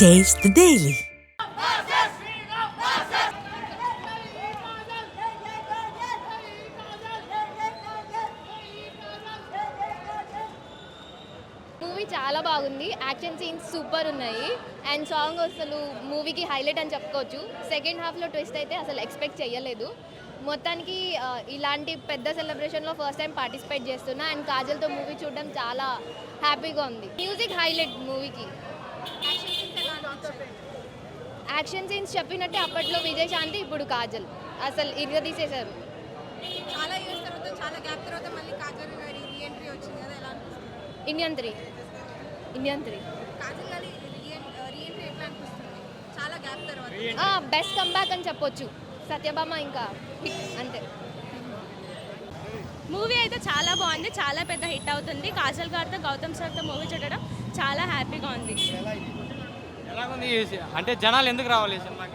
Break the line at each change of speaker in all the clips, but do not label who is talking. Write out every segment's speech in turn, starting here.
Taste the Daily.
Movie చాలా బాగుంది. Action scenes super ఉన్నాయి. అండ్ సాంగ్ అసలు మూవీకి హైలైట్ అని చెప్పుకోవచ్చు. సెకండ్ హాఫ్లో ట్విస్ట్ అయితే అసలు ఎక్స్పెక్ట్ చేయలేదు మొత్తానికి ఇలాంటి పెద్ద సెలబ్రేషన్లో ఫస్ట్ టైం పార్టిసిపేట్ చేస్తున్నా. అండ్ కాజల్తో మూవీ చూడడం చాలా హ్యాపీగా ఉంది. మ్యూజిక్ హైలైట్ మూవీకి యాక్షన్ సీన్స్ చెప్పినట్టే అప్పట్లో విజయశాంతి ఇప్పుడు కాజల్. అసలు ఇరగదీసేశారు
చాలా ఇయర్స్ తర్వాత చాలా గ్యాప్ తర్వాత మళ్ళీ కాజల్ గారి రీఎంట్రీ వచ్చింది కదా ఎలా అనిపిస్తుంది?
Indian three. Indian three.
Kajal గారి రీఎంట్రీ ఎట్లా అనిపిస్తుంది? చాలా గ్యాప్ తర్వాత.
బెస్ట్ కంబ్యాక్ అని చెప్పొచ్చు. సత్యభామ ఇంకా అంతే.
మూవీ అయితే చాలా బాగుంది చాలా పెద్ద హిట్ అవుతుంది. కాజల్ గారితో గౌతమ్ సార్తో మూవీ చూడడం చాలా హ్యాపీగా ఉంది.
ఎలాగుంది అంటే జనాలు ఎందుకు రావాలి సినిమాకి?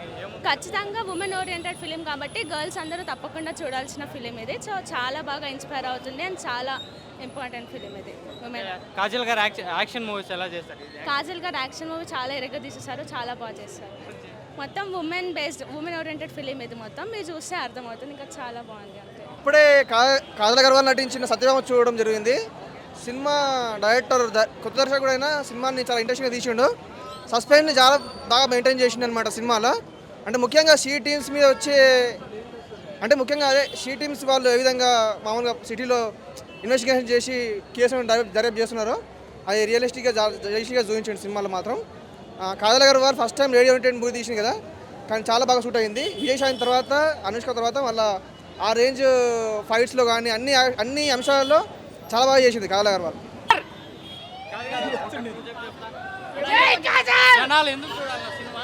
ఖచ్చితంగా ఉమెన్ ఓరియంటెడ్ ఫిలిం కాబట్టి గర్ల్స్ అందరూ తప్పకుండా చూడాల్సిన ఫిలిం ఇది. సో చాలా బాగా ఇన్స్పైర్ అవుతుంది అండ్ చాలా ఇంపార్టెంట్ ఫిలిం ఇది. ఉమెన్
కాజల్ గారు యాక్షన్ యాక్షన్ మూవీస్ ఎలా చేస్తారు?
కాజల్ గారు యాక్షన్ మూవీ చాలా ఎరగ తీసేశారు చాలా బాగా చేస్తారు. మొత్తం women based women oriented film ఇది మొత్తం. మీరు చూస్తే అర్థమవుతుంది ఇంకా చాలా బాగుంది అంతే.
ఇప్పుడే కా కాజల్ అగర్వాల్ నటించిన సత్యభామ చూడడం జరిగింది. సినిమా డైరెక్టర్ ద- కొత్త దర్శకుడు అయినా సినిమాని చాలా ఇంట్రెస్టింగ్గా తీసిండు. సస్పెన్స్ చాలా బాగా మెయింటైన్ చేసింది అనమాట సినిమాలో. అంటే ముఖ్యంగా సీ టీమ్స్ మీద వచ్చే అంటే ముఖ్యంగా అదే సీ టీమ్స్ వాళ్ళు ఏ విధంగా మామూలుగా సిటీలో ఇన్వెస్టిగేషన్ చేసి కేసులను దర్యాప్తు దర్యాప్తు చేస్తున్నారో అది రియలిస్టిక్గా రియలిస్టిక్గా చూపించండి సినిమాలో మాత్రం. కాదల గారు వారు ఫస్ట్ టైం రేడియో ఇంటెంట్ మూవీ తీసింది కదా కానీ చాలా బాగా షూట్ అయింది. విజయశాంతి తర్వాత అనుష్క తర్వాత మళ్ళీ ఆ రేంజ్ ఫైట్స్లో కానీ అన్ని అన్ని అంశాలలో చాలా బాగా చేసింది కాథలాగర్ వారు.
జనాలు ఎందుకు చూడాలి ఆ సినిమా?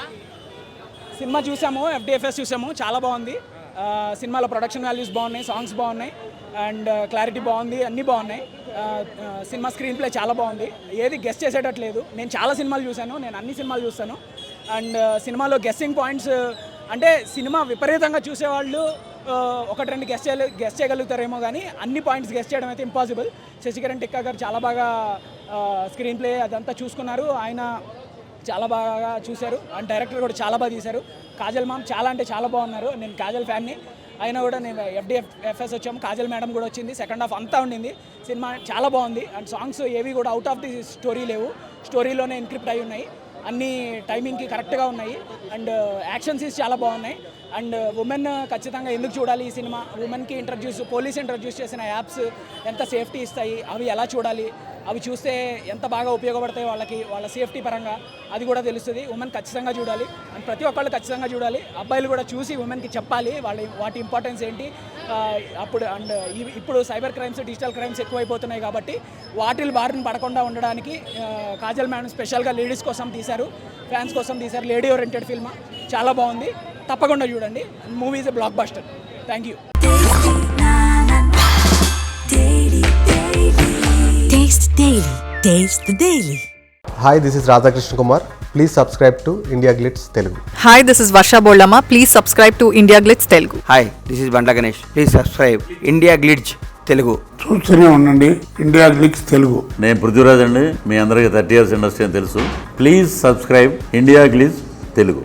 సినిమా చూసాము ఎఫ్డిఎఫ్ఎస్ చూసాము చాలా బాగుంది. సినిమాలో ప్రొడక్షన్ వాల్యూస్ బాగున్నాయి సాంగ్స్ బాగున్నాయి అండ్ క్లారిటీ బాగుంది అన్నీ బాగున్నాయి. సినిమా స్క్రీన్ ప్లే చాలా బాగుంది. ఏది గెస్ట్ చేసేటట్లేదు. నేను చాలా సినిమాలు చూశాను నేను అన్ని సినిమాలు చూస్తాను. అండ్ సినిమాలో గెస్సింగ్ పాయింట్స్ అంటే సినిమా విపరీతంగా చూసేవాళ్ళు ఒకటి రెండు గెస్ట్ చేయలే గెస్ట్ చేయగలుగుతారేమో కానీ అన్ని పాయింట్స్ గెస్ట్ చేయడం అయితే ఇంపాసిబుల్ శశికరణ్ టిక్కా గారు చాలా బాగా స్క్రీన్ ప్లే అదంతా చూసుకున్నారు. ఆయన చాలా బాగా చూశారు. అండ్ డైరెక్టర్ కూడా చాలా బాగా తీశారు. కాజల్ మామ్ చాలా అంటే చాలా బాగున్నారు. నేను కాజల్ ఫ్యాన్ని అయినా కూడా నేను ఎఫ్డిఎఫ్ ఎఫ్ఎస్ వచ్చాము. కాజల్ మేడం కూడా వచ్చింది. సెకండ్ హాఫ్ అంతా ఉండింది. సినిమా చాలా బాగుంది. అండ్ సాంగ్స్ ఏవి కూడా అవుట్ ఆఫ్ ది స్టోరీ లేవు. స్టోరీలోనే ఇన్క్రిప్ట్ అయి ఉన్నాయి. అన్ని టైమింగ్కి కరెక్ట్గా ఉన్నాయి. అండ్ uh, యాక్షన్ సీన్స్ చాలా బాగున్నాయి. అండ్ ఉమెన్ ఖచ్చితంగా ఎందుకు చూడాలి ఈ సినిమా? ఉమెన్కి ఇంట్రడ్యూస్ పోలీస్ ఇంట్రడ్యూస్ చేసిన యాప్స్ ఎంత సేఫ్టీ ఇస్తాయి? అవి ఎలా చూడాలి? అవి చూస్తే ఎంత బాగా ఉపయోగపడతాయి వాళ్ళకి? వాళ్ళ సేఫ్టీ పరంగా అది కూడా తెలుస్తుంది. ఉమెన్ ఖచ్చితంగా చూడాలి. అండ్ ప్రతి ఒక్కళ్ళు ఖచ్చితంగా చూడాలి. అబ్బాయిలు కూడా చూసి ఉమెన్కి చెప్పాలి వాళ్ళ వాటి ఇంపార్టెన్స్ ఏంటి? అప్పుడు అండ్ ఇవి- ఇప్పుడు సైబర్ క్రైమ్స్ డిజిటల్ క్రైమ్స్ ఎక్కువైపోతున్నాయి కాబట్టి వాటిల్ బారిన పడకుండా ఉండడానికి కాజల్ మేడం స్పెషల్గా లేడీస్ కోసం తీశారు. ఫ్యాన్స్ కోసం తీశారు. లేడీ ఓరియంటెడ్ ఫిల్మ్ చాలా బాగుంది. తప్పకుండా చూడండి. Movie is blockbuster thank you.
Hi this is Radhakrishna Kumar please subscribe to India Glitz Telugu
hi this is Varsha Bollamma please subscribe to India Glitz Telugu
hi this is Bandla Ganesh please subscribe India Glitz Telugu
చూస్తూనే ఉండండి. India Glitz Telugu
నేను పృథ్వీరాజ్ అండి. మీ అందరికీ thirty years industry అని తెలుసు. Please subscribe India Glitz Telugu